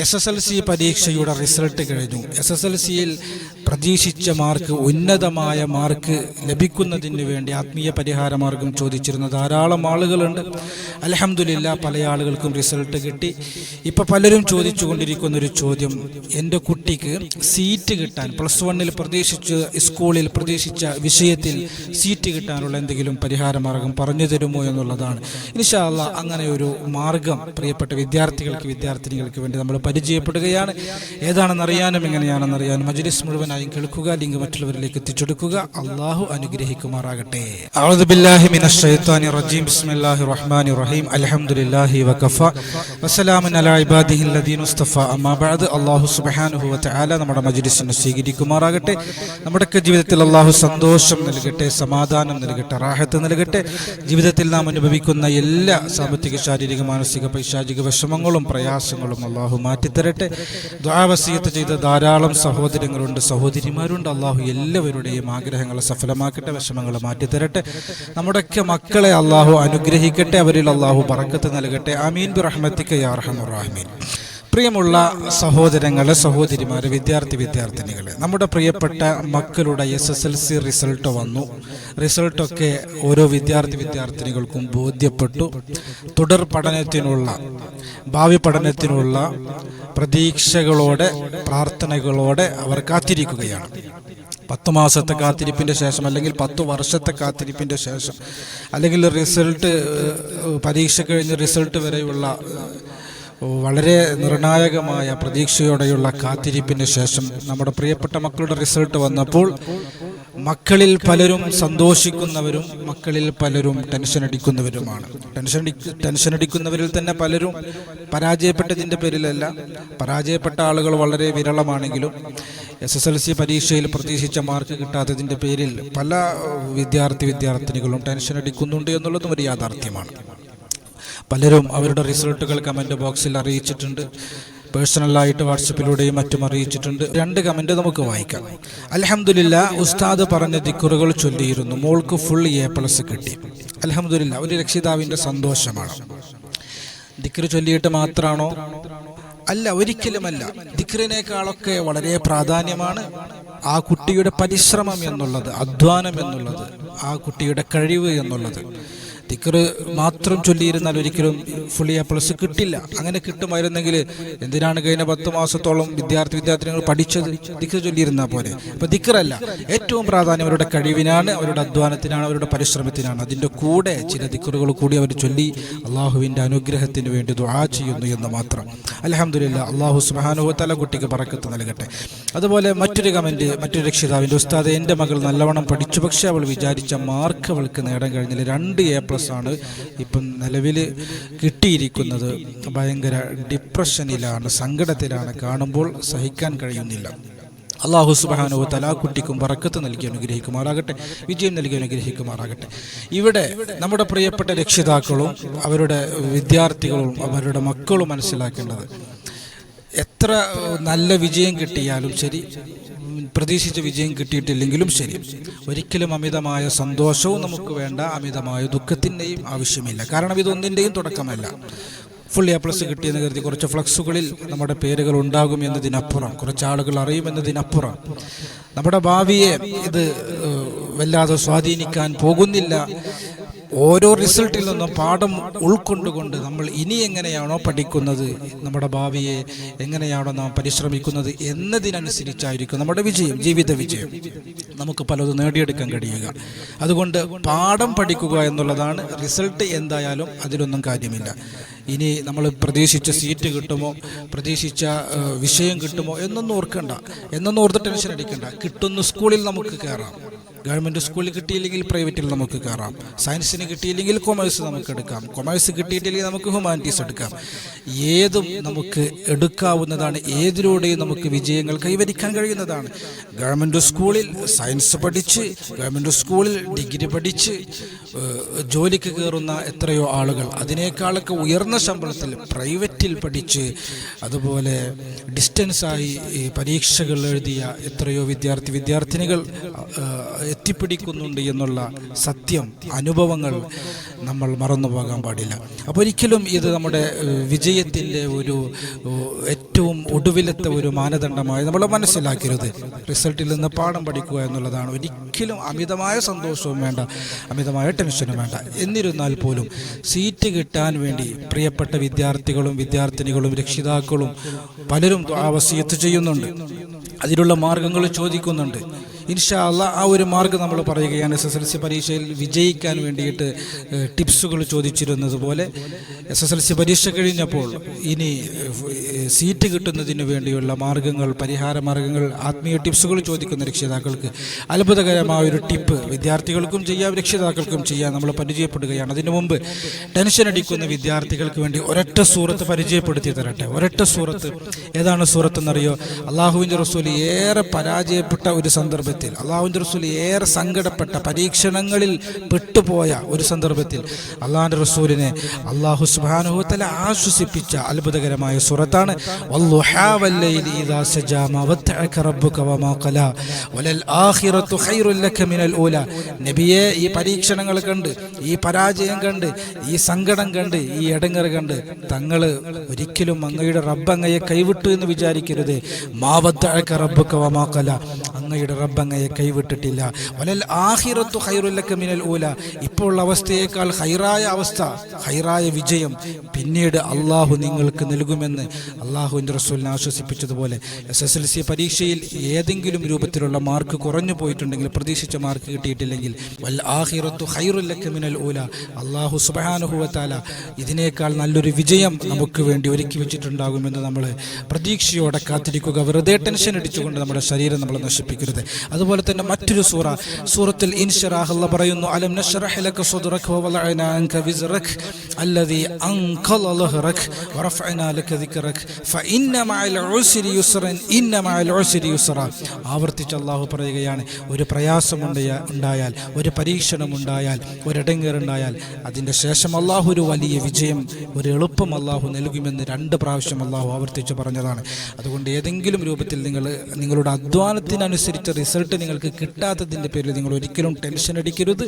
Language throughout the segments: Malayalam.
എസ് എസ് എൽ സി പരീക്ഷയുടെ റിസൾട്ട് കഴിഞ്ഞു. എസ് എസ് എൽ സിയിൽ പ്രതീക്ഷിച്ച മാർക്ക് ഉന്നതമായ മാർക്ക് ലഭിക്കുന്നതിന് വേണ്ടി ആത്മീയ പരിഹാരമാർഗം ചോദിച്ചിരുന്ന ധാരാളം ആളുകളുണ്ട്. അലഹമില്ല പല ആളുകൾക്കും റിസൾട്ട് കിട്ടി. ഇപ്പം പലരും ചോദിച്ചു കൊണ്ടിരിക്കുന്ന ഒരു ചോദ്യം എന്റെ കുട്ടിക്ക് സീറ്റ് കിട്ടാൻ പ്ലസ് വണ്ണിൽ പ്രതീക്ഷിച്ച് സ്കൂളിൽ പ്രതീക്ഷിച്ച വിഷയത്തിൽ സീറ്റ് കിട്ടാനുള്ള എന്തെങ്കിലും പരിഹാരമാർഗം പറഞ്ഞു തരുമോ എന്നുള്ളതാണ്. ഇൻഷാല്ല അങ്ങനെ ഒരു മാർഗം പ്രിയപ്പെട്ട വിദ്യാർത്ഥികൾക്ക് വിദ്യാർത്ഥിനികൾക്ക് വേണ്ടി നമ്മൾ പരിചയപ്പെടുകയാണ്. ഏതാണെന്ന് അറിയാനും എങ്ങനെയാണെന്ന് അറിയാനും മജ്ലിസ് മുഴുവനായും കേൾക്കുക ലിങ്ക് മറ്റുള്ളവരിലേക്ക് എത്തിച്ചെടുക്കുക. അള്ളാഹു അനുഗ്രഹിക്കുമാറാകട്ടെ. നമ്മുടെ മജ്ലിസിനെ സ്വീകരിക്കുമാറാകട്ടെ. നമ്മുടെയൊക്കെ ജീവിതത്തിൽ അള്ളാഹു സന്തോഷം നൽകട്ടെ സമാധാനം നൽകട്ടെ റാഹത്ത് നൽകട്ടെ. ജീവിതത്തിൽ നാം അനുഭവിക്കുന്ന എല്ലാ സാമ്പത്തിക ശാരീരിക മാനസിക പൈശാചിക വിഷമങ്ങളും പ്രയാസങ്ങളും അള്ളാഹു മാറ്റിത്തരട്ടെ. ദ്വാവസീയത്ത് ചെയ്ത ധാരാളം സഹോദരങ്ങളുണ്ട്. സഹോദരിമാരുണ്ട്. അള്ളാഹു എല്ലാവരുടെയും ആഗ്രഹങ്ങളെ സഫലമാക്കട്ടെ വിഷമങ്ങളെ മാറ്റിത്തരട്ടെ. നമ്മുടെയൊക്കെ മക്കളെ അള്ളാഹു അനുഗ്രഹിക്കട്ടെ. അവരിൽ അള്ളാഹു പറക്കത്ത് നൽകട്ടെ. അമീൻ ബി റഹ്മത്തിക്ക് യാർഹമുറാഹ്മീൻ പ്രിയമുള്ള സഹോദരങ്ങളെ സഹോദരിമാരെ വിദ്യാർത്ഥി വിദ്യാർത്ഥിനികളെ നമ്മുടെ പ്രിയപ്പെട്ട മക്കളുടെ S S L C result വന്നു. റിസൾട്ടൊക്കെ ഓരോ വിദ്യാർത്ഥി വിദ്യാർത്ഥിനികൾക്കും ബോധ്യപ്പെട്ടു. തുടർ പഠനത്തിനുള്ള ഭാവി പഠനത്തിനുള്ള പ്രതീക്ഷകളോടെ പ്രാർത്ഥനകളോടെ അവർ കാത്തിരിക്കുകയാണ്. പത്ത് മാസത്തെ കാത്തിരിപ്പിന്റെ ശേഷം അല്ലെങ്കിൽ പത്ത് വർഷത്തെ കാത്തിരിപ്പിന്റെ ശേഷം അല്ലെങ്കിൽ റിസൾട്ട് പരീക്ഷ കഴിഞ്ഞ് റിസൾട്ട് വരെയുള്ള വളരെ നിർണായകമായ പ്രതീക്ഷയോടെയുള്ള കാത്തിരിപ്പിന് ശേഷം നമ്മുടെ പ്രിയപ്പെട്ട മക്കളുടെ റിസൾട്ട് വന്നപ്പോൾ മക്കളിൽ പലരും സന്തോഷിക്കുന്നവരും മക്കളിൽ പലരും ടെൻഷൻ അടിക്കുന്നവരുമാണ്. ടെൻഷൻ ടെൻഷൻ അടിക്കുന്നവരിൽ തന്നെ പലരും പരാജയപ്പെട്ടതിന്റെ പേരിലല്ല പരാജയപ്പെട്ട ആളുകൾ വളരെ വിരളമാണെങ്കിലും എസ് എസ് എൽ സി പരീക്ഷയിൽ പ്രതീക്ഷിച്ച മാർക്ക് കിട്ടാത്തതിന്റെ പേരിൽ പല വിദ്യാർത്ഥി വിദ്യാർത്ഥിനികളും ടെൻഷൻ അടിക്കുന്നുണ്ട് എന്നുള്ളതും ഒരു യാഥാർത്ഥ്യമാണ്. പലരും അവരുടെ റിസൾട്ടുകൾ കമന്റ് ബോക്സിൽ അറിയിച്ചിട്ടുണ്ട്. പേഴ്സണലായിട്ട് വാട്സപ്പിലൂടെയും മറ്റും അറിയിച്ചിട്ടുണ്ട്. രണ്ട് കമന്റ് നമുക്ക് വായിക്കാം. അലഹമുല്ല ഉസ്താദ് പറഞ്ഞ ദിക്കുറുകൾ ചൊല്ലിയിരുന്നു. മോൾക്ക് ഫുൾ എ പ്ലസ് കിട്ടി. അലഹമുല്ല ഒരു രക്ഷിതാവിന്റെ സന്തോഷമാണ്. ദിക്റ് ചൊല്ലിയിട്ട് മാത്രമാണോ അല്ല ഒരിക്കലുമല്ല. ദിക്റിനേക്കാളൊക്കെ വളരെ പ്രാധാന്യമാണ് ആ കുട്ടിയുടെ പരിശ്രമം എന്നുള്ളത് അധ്വാനം എന്നുള്ളത് ആ കുട്ടിയുടെ കഴിവ് എന്നുള്ളത്. ദിക്റ് മാത്രം ചൊല്ലിയിരുന്നാൽ ഒരിക്കലും ഫുള്ളി എ പ്ലസ് കിട്ടില്ല. അങ്ങനെ കിട്ടുമായിരുന്നെങ്കിൽ എന്തിനാണ് കഴിഞ്ഞ പത്ത് മാസത്തോളം വിദ്യാർത്ഥി വിദ്യാർത്ഥിനികൾ പഠിച്ചത്? ദിക്റ് ചൊല്ലിയിരുന്നാൽ പോലെ അപ്പൊ തിക്കറല്ല ഏറ്റവും പ്രാധാന്യം അവരുടെ കഴിവിനാണ് അവരുടെ അധ്വാനത്തിനാണ് അവരുടെ പരിശ്രമത്തിനാണ്. അതിന്റെ കൂടെ ചില തിക്കറുകൾ കൂടി അവർ ചൊല്ലി അള്ളാഹുവിന്റെ അനുഗ്രഹത്തിന് വേണ്ടി ദുആ ചെയ്യുന്നു എന്ന് മാത്രം. അലഹമില്ല അള്ളാഹു സുബാനുഭവത്തല കുട്ടിക്ക് പറക്കത്ത് നൽകട്ടെ. അതുപോലെ മറ്റൊരു കമന്റ് മറ്റൊരു രക്ഷിതാവിന്റെ ഉസ്താദ് എന്റെ മകൾ നല്ലവണ്ണം പഠിച്ചു പക്ഷേ അവൾ വിചാരിച്ച മാർക്ക് അവൾക്ക് നേടാൻ കഴിഞ്ഞില്ല. രണ്ട് എ പ്ലസ് ആണ് ഇപ്പം നിലവിൽ കിട്ടിയിരിക്കുന്നത്. ഭയങ്കര ഡിപ്രഷനിലാണ് സങ്കടത്തിലാണ് കാണുമ്പോൾ സഹിക്കാൻ കഴിയുന്നില്ല. അള്ളാഹു സുബാനോ തലാ കുട്ടിക്കും വറക്കത്ത് നൽകി അനുഗ്രഹിക്കുമാറാകട്ടെ വിജയം നൽകി അനുഗ്രഹിക്കുമാറാകട്ടെ. ഇവിടെ നമ്മുടെ പ്രിയപ്പെട്ട രക്ഷിതാക്കളും അവരുടെ വിദ്യാർത്ഥികളും അവരുടെ മക്കളും മനസ്സിലാക്കേണ്ടത് എത്ര നല്ല വിജയം കിട്ടിയാലും ശരി പ്രതീക്ഷിച്ച വിജയം കിട്ടിയിട്ടില്ലെങ്കിലും ശരി. ഒരിക്കലും അമിതമായ സന്തോഷവും നമുക്ക് വേണ്ട അമിതമായ ദുഃഖത്തിന്റെയും ആവശ്യമില്ല. കാരണം ഇതൊന്നിന്റെയും തുടക്കമല്ല. ഫുൾ എ പ്ലസ് കിട്ടിയെന്ന് കരുതി കുറച്ച് ഫ്ലക്സുകളിൽ നമ്മുടെ പേരുകൾ ഉണ്ടാകും എന്നതിനപ്പുറം കുറച്ച് ആളുകൾ അറിയുമെന്നതിനപ്പുറം നമ്മുടെ ഭാവിയെ ഇത് വല്ലാതെ സ്വാധീനിക്കാൻ പോകുന്നില്ല. ഓരോ റിസൾട്ടിൽ നിന്നും പാഠം ഉൾക്കൊണ്ടുകൊണ്ട് നമ്മൾ ഇനി എങ്ങനെയാണോ പഠിക്കുന്നത് നമ്മുടെ ഭാവിയെ എങ്ങനെയാണോ നാം പരിശ്രമിക്കുന്നത് എന്നതിനനുസരിച്ചായിരിക്കും നമ്മുടെ വിജയം ജീവിത വിജയം. നമുക്ക് പലതും നേടിയെടുക്കാൻ കഴിയുക. അതുകൊണ്ട് പാഠം പഠിക്കുക എന്നുള്ളതാണ് റിസൾട്ട് എന്തായാലും അതിലൊന്നും കാര്യമില്ല. ഇനി നമ്മൾ പ്രതീക്ഷിച്ച സീറ്റ് കിട്ടുമോ പ്രതീക്ഷിച്ച വിഷയം കിട്ടുമോ എന്നൊന്നും ഓർക്കണ്ട. എന്നൊന്നും ഓർത്ത് ടെൻഷൻ അടിക്കണ്ട. കിട്ടുന്ന സ്കൂളിൽ നമുക്ക് കയറാം. ഗവൺമെന്റ് സ്കൂളിൽ കിട്ടിയില്ലെങ്കിൽ പ്രൈവറ്റിൽ നമുക്ക് കയറാം. സയൻസിന് കിട്ടിയില്ലെങ്കിൽ കൊമേഴ്സ് നമുക്ക് എടുക്കാം. കൊമേഴ്സ് കിട്ടിയിട്ടില്ലെങ്കിൽ നമുക്ക് ഹ്യൂമാനിറ്റീസ് എടുക്കാം. ഏതും നമുക്ക് എടുക്കാവുന്നതാണ്. ഏതിലൂടെയും നമുക്ക് വിജയങ്ങൾ കൈവരിക്കാൻ കഴിയുന്നതാണ്. ഗവൺമെന്റ് സ്കൂളിൽ സയൻസ് പഠിച്ച് ഗവൺമെന്റ് സ്കൂളിൽ ഡിഗ്രി പഠിച്ച് ജോലിക്ക് കയറുന്ന എത്രയോ ആളുകൾ അതിനേക്കാളൊക്കെ ഉയർന്ന ശമ്പളത്തിൽ പ്രൈവറ്റിൽ പഠിച്ച് അതുപോലെ ഡിസ്റ്റൻസായി പരീക്ഷകൾ എഴുതിയ എത്രയോ വിദ്യാർത്ഥി വിദ്യാർത്ഥിനികൾ എത്തിപ്പിടിക്കുന്നുണ്ട് എന്നുള്ള സത്യം അനുഭവങ്ങൾ നമ്മൾ മറന്നു പോകാൻ പാടില്ല. അപ്പോൾ ഒരിക്കലും ഇത് നമ്മുടെ വിജയത്തിന്റെ ഒരു ഏറ്റവും ഒടുവിലത്തെ ഒരു മാനദണ്ഡമായി നമ്മൾ മനസ്സിലാക്കരുത്. റിസൾട്ടിൽ നിന്ന് പാഠം പഠിക്കുക എന്നുള്ളതാണ്. ഒരിക്കലും അമിതമായ സന്തോഷവും വേണ്ട. അമിതമായ ടെൻഷനും വേണ്ട. എന്നിരുന്നാൽ പോലും സീറ്റ് കിട്ടാൻ വേണ്ടി പ്രിയപ്പെട്ട വിദ്യാർത്ഥികളും വിദ്യാർത്ഥിനികളും രക്ഷിതാക്കളും പലരും ആവസ്യത്ത് ചെയ്യുന്നുണ്ട്. അതിനുള്ള മാർഗങ്ങൾ ചോദിക്കുന്നുണ്ട്. ഇൻഷാ അല്ല ആ ഒരു മാർഗം നമ്മൾ പറയുകയാണ്. എസ് എസ് എൽ സി പരീക്ഷയിൽ വിജയിക്കാൻ വേണ്ടിയിട്ട് ടിപ്സുകൾ ചോദിച്ചിരുന്നത് പോലെ എസ് എസ് എൽ സി പരീക്ഷ കഴിഞ്ഞപ്പോൾ ഇനി സീറ്റ് കിട്ടുന്നതിന് വേണ്ടിയുള്ള മാർഗങ്ങൾ പരിഹാര മാർഗങ്ങൾ ആത്മീയ ടിപ്സുകൾ ചോദിക്കുന്ന രക്ഷിതാക്കൾക്ക് അത്ഭുതകരമായ ഒരു ടിപ്പ് വിദ്യാർത്ഥികൾക്കും ചെയ്യാം രക്ഷിതാക്കൾക്കും ചെയ്യാം. നമ്മൾ പരിചയപ്പെടുകയാണ്. അതിനു മുമ്പ് ടെൻഷൻ അടിക്കുന്ന വിദ്യാർത്ഥികൾക്ക് വേണ്ടി ഒരൊറ്റ സൂറത്ത് പരിചയപ്പെടുത്തി തരട്ടെ. ഒരൊറ്റ സൂറത്ത്. ഏതാണ് സൂറത്ത് എന്നറിയോ അള്ളാഹുവിന്റെ റസൂൽ ഏറെ പരാജയപ്പെട്ട ഒരു സന്ദർഭത്തിൽ അള്ളാഹുവിന്റെ റസൂൽ ഏറെ സങ്കടപ്പെട്ട പരീക്ഷണങ്ങളിൽ പെട്ടുപോയ ഒരു സന്ദർഭത്തിൽ അള്ളാഹിന്റെ റസൂലിനെ അള്ളാഹു സുബാനുഹത്തല ആശ്വസിപ്പിച്ച അത്ഭുതകരമായ സുറത്താണ് നബിയെ ഈ പരീക്ഷണങ്ങൾ കണ്ട് ഈ പരാജയം കണ്ട് ഈ സങ്കടം കണ്ട് ഈ ഇടങ്ങറ് കണ്ട് തങ്ങൾ ഒരിക്കലും അങ്ങയുടെ റബ്ബ് അങ്ങയെ കൈവിട്ടു എന്ന് വിചാരിക്കരുത്. മാവത്തഴക്ക റബ്ബ് കവമാക്കല അങ്ങയുടെ റബ്ബങ്ങയെ കൈവിട്ടിട്ടില്ല. വലൽ ആഹിറത്തു ഹൈറുല്ലക്ക് ലക മിനൽ ഊല. ഇപ്പോൾ അവസ്ഥയേക്കാൾ ഹൈറായ അവസ്ഥ ഹൈറായ വിജയം പിന്നീട് അള്ളാഹു നിങ്ങൾക്ക് നൽകുമെന്ന് അള്ളാഹുവിന്റെ റസൂലിനെ ആശ്വസിപ്പിച്ചതുപോലെ എസ് എസ് എൽ സി പരീക്ഷയിൽ ഏതെങ്കിലും രൂപത്തിലുള്ള മാർക്ക് കുറഞ്ഞു പോയിട്ടുണ്ടെങ്കിൽ പ്രതീക്ഷിച്ച മാർക്ക് കിട്ടിയിട്ടില്ലെങ്കിൽ വൽ ആഹിറത്തു ഹൈറുല്ലക്ക മിനൽ ഊല. അള്ളാഹു സുബാനുഹുവത്താല ഇതിനേക്കാൾ നല്ലൊരു വിജയം നമുക്ക് വേണ്ടി ഒരുക്കി വെച്ചിട്ടുണ്ടാകുമെന്ന് നമ്മൾ പ്രതീക്ഷയോടെ കാത്തിരിക്കുക. വെറുതെ ടെൻഷൻ അടിച്ചുകൊണ്ട് നമ്മുടെ ശരീരം നമ്മൾ ശ്രമിക്കരുത് അതുപോലെ തന്നെ മറ്റൊരു സൂറ സൂറത്തിൽ ഇൻഷറാഹ് പറയുന്നു അലം ലക ലക ഫഇന്ന മഅൽ ഉസ്രി ഇന്ന മഅൽ ഉസ്രി ആവർത്തിച്ച് അള്ളാഹു പറയുകയാണ് ഒരു പ്രയാസമുണ്ട് ഉണ്ടായാൽ ഒരു പരീക്ഷണമുണ്ടായാൽ ഒരിടങ്ങേറുണ്ടായാൽ അതിന്റെ ശേഷം അള്ളാഹു ഒരു വലിയ വിജയം ഒരു എളുപ്പം അള്ളാഹു നൽകുമെന്ന് രണ്ട് പ്രാവശ്യം അള്ളാഹു ആവർത്തിച്ച് പറഞ്ഞതാണ്. അതുകൊണ്ട് ഏതെങ്കിലും രൂപത്തിൽ നിങ്ങൾ നിങ്ങളുടെ അധ്വാനത്തിനനുസരിച്ച് റിസൾട്ട് നിങ്ങൾക്ക് കിട്ടാത്തതിന്റെ പേരിൽ നിങ്ങൾ ഒരിക്കലും ടെൻഷൻ അടിക്കരുത്.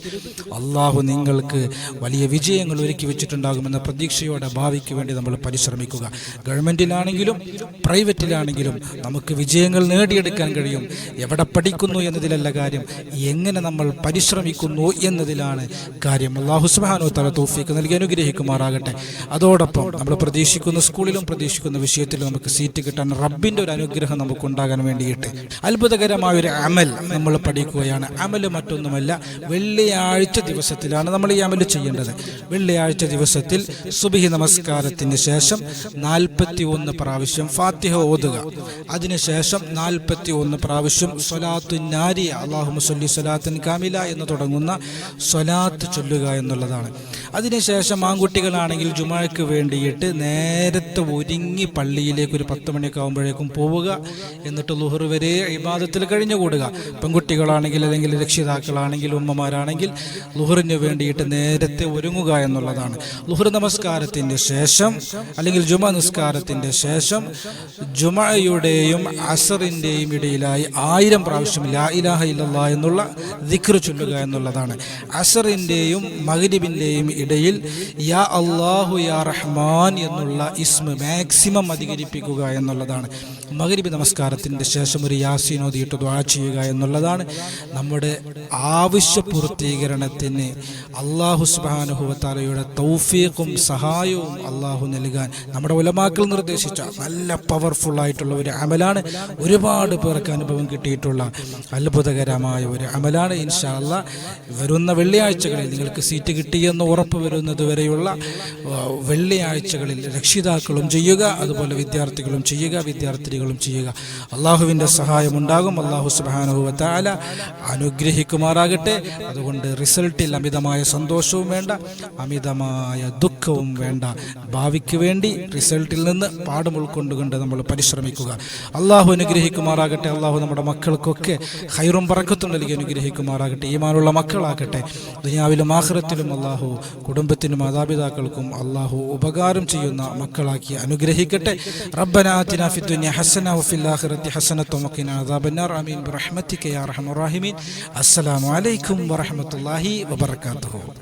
അള്ളാഹു നിങ്ങൾക്ക് വലിയ വിജയങ്ങൾ ഒരുക്കി വെച്ചിട്ടുണ്ടാകുമെന്ന പ്രതീക്ഷയോടെ ഭാവിക്ക് വേണ്ടി നമ്മൾ പരിശ്രമിക്കുക. ഗവൺമെന്റിലാണെങ്കിലും പ്രൈവറ്റിലാണെങ്കിലും നമുക്ക് വിജയങ്ങൾ നേടിയെടുക്കാൻ കഴിയും. എവിടെ പഠിക്കുന്നു എന്നതിലല്ല കാര്യം എങ്ങനെ നമ്മൾ പരിശ്രമിക്കുന്നു എന്നതിലാണ് കാര്യം. അള്ളാഹു സുബാനോ തല തോഫിക്ക് നൽകി അനുഗ്രഹിക്കുമാറാകട്ടെ. അതോടൊപ്പം നമ്മൾ പ്രതീക്ഷിക്കുന്ന സ്കൂളിലും പ്രതീക്ഷിക്കുന്ന വിഷയത്തിലും നമുക്ക് സീറ്റ് കിട്ടാൻ റബ്ബിന്റെ ഒരു അനുഗ്രഹം നമുക്ക് ഉണ്ടാകാൻ വേണ്ടിയിട്ട് അത്ഭുതകരമായ ഒരു അമൽ നമ്മൾ പഠിക്കുകയാണ്. അമൽ മറ്റൊന്നുമല്ല വെള്ളിയാഴ്ച ദിവസത്തിലാണ് നമ്മൾ ഈ അമൽ ചെയ്യേണ്ടത്. വെള്ളിയാഴ്ച ദിവസത്തിൽ സുബിഹി നമസ്കാരത്തിന് ശേഷം നാൽപ്പത്തി ഒന്ന് പ്രാവശ്യം ഫാത്തിഹ ഓതുക. അതിനുശേഷം നാൽപ്പത്തി ഒന്ന് പ്രാവശ്യം സൊലാത്തു നാരി അള്ളാഹു മുസല്ലി സൊലാത്തിൻ കാമില എന്ന് തുടങ്ങുന്ന സൊലാത്ത് ചൊല്ലുക എന്നുള്ളതാണ്. അതിനുശേഷം ആൺകുട്ടികളാണെങ്കിൽ ജുമാക്ക് വേണ്ടിയിട്ട് നേരത്തെ ഒരുങ്ങി പള്ളിയിലേക്ക് ഒരു പത്ത് മണിയൊക്കെ ആകുമ്പോഴേക്കും പോവുക. എന്നിട്ട് ലുഹർ വരെ ഇബാദത്തിൽ കഴിഞ്ഞുകൂടുക പെൺകുട്ടികളാണെങ്കിൽ അല്ലെങ്കിൽ രക്ഷിതാക്കളാണെങ്കിൽ ഉമ്മമാരാണെങ്കിൽ ലുഹറിന് വേണ്ടിയിട്ട് നേരത്തെ ഒരുങ്ങുക എന്നുള്ളതാണ്. ലുഹർ നമസ്കാരത്തിന്റെ ശേഷം അല്ലെങ്കിൽ ജുമ നിസ്കാരത്തിന്റെ ശേഷം ജുമയുടെയും അസറിന്റെയും ഇടയിലായി ആയിരം പ്രാവശ്യം ലാ ഇലാഹ ഇല്ലല്ലാ എന്നുള്ള ദിക്ർ ചൊല്ലുക എന്നുള്ളതാണ്. അസറിന്റെയും മഹരിബിന്റെയും ഇടയിൽ യാ അള്ളാഹു യാ റഹ്മാൻ എന്നുള്ള ഇസ്മ മാക്സിമം അധികരിപ്പിക്കുക എന്നുള്ളതാണ്. മഗ്രിബ് നമസ്കാരത്തിന്റെ ശേഷം ഒരു യാസീൻ ഓതിയിട്ട് ദ്വാ ചെയ്യുക എന്നുള്ളതാണ് നമ്മുടെ ആവശ്യ പൂർത്തീകരണത്തിന് അള്ളാഹു സുബാനുഹുവത്താലയുടെ തൗഫീഖും സഹായവും അള്ളാഹു നൽകാൻ നമ്മുടെ ഉലമാക്കൾ നിർദ്ദേശിച്ച നല്ല പവർഫുൾ ആയിട്ടുള്ള ഒരു അമലാണ് ഒരുപാട് പേർക്ക് അനുഭവം കിട്ടിയിട്ടുള്ള അത്ഭുതകരമായ ഒരു അമലാണ്. ഇൻഷാല്ല വരുന്ന വെള്ളിയാഴ്ചകളിൽ നിങ്ങൾക്ക് സീറ്റ് കിട്ടിയെന്ന് ഉറപ്പ് വരുന്നത് വരെയുള്ള വെള്ളിയാഴ്ചകളിൽ രക്ഷിതാക്കളും ചെയ്യുക അതുപോലെ വിദ്യാർത്ഥികളും ചെയ്യുക വിദ്യാർത്ഥിനികളും ചെയ്യുക. അള്ളാഹുവിന്റെ സഹായം ഉണ്ടാകും അള്ളാഹു സുബാനുഹുവത്താല അനുഗ്രഹിക്കുമാറാകട്ടെ. അതുകൊണ്ട് റിസൾട്ടിൽ അമിതമായ സന്തോഷവും വേണ്ട അമിതമായ ദുഃഖവും വേണ്ട. ഭാവിക്ക് വേണ്ടി റിസൾട്ടിൽ നിന്ന് പാഠം ഉൾക്കൊണ്ടുകൊണ്ട് നമ്മൾ പരിശ്രമിക്കുക. അള്ളാഹു അനുഗ്രഹിക്കുമാറാകട്ടെ. അള്ളാഹു നമ്മുടെ മക്കൾക്കൊക്കെ ഹൈറും പറക്കത്തും നൽകി അനുഗ്രഹിക്കുമാറാകട്ടെ. ഈമാനുള്ള മക്കളാകട്ടെ. ദുനിയാവിലും ആഹ്റത്തിലും അള്ളാഹു കുടുംബത്തിനും മാതാപിതാക്കൾക്കും അള്ളാഹു ഉപകാരം ചെയ്യുന്ന മക്കളാക്കി അനുഗ്രഹിക്കട്ടെ. റബ്ബനാ ആതിന ഫി ദുനിയ ഹസന വഫിൽ ആഖിറത്തി ഹസനത വഖിന അദാബന്നാർ. آمين. برحمتك يا رحم الراحمين. السلام عليكم ورحمة الله وبركاته.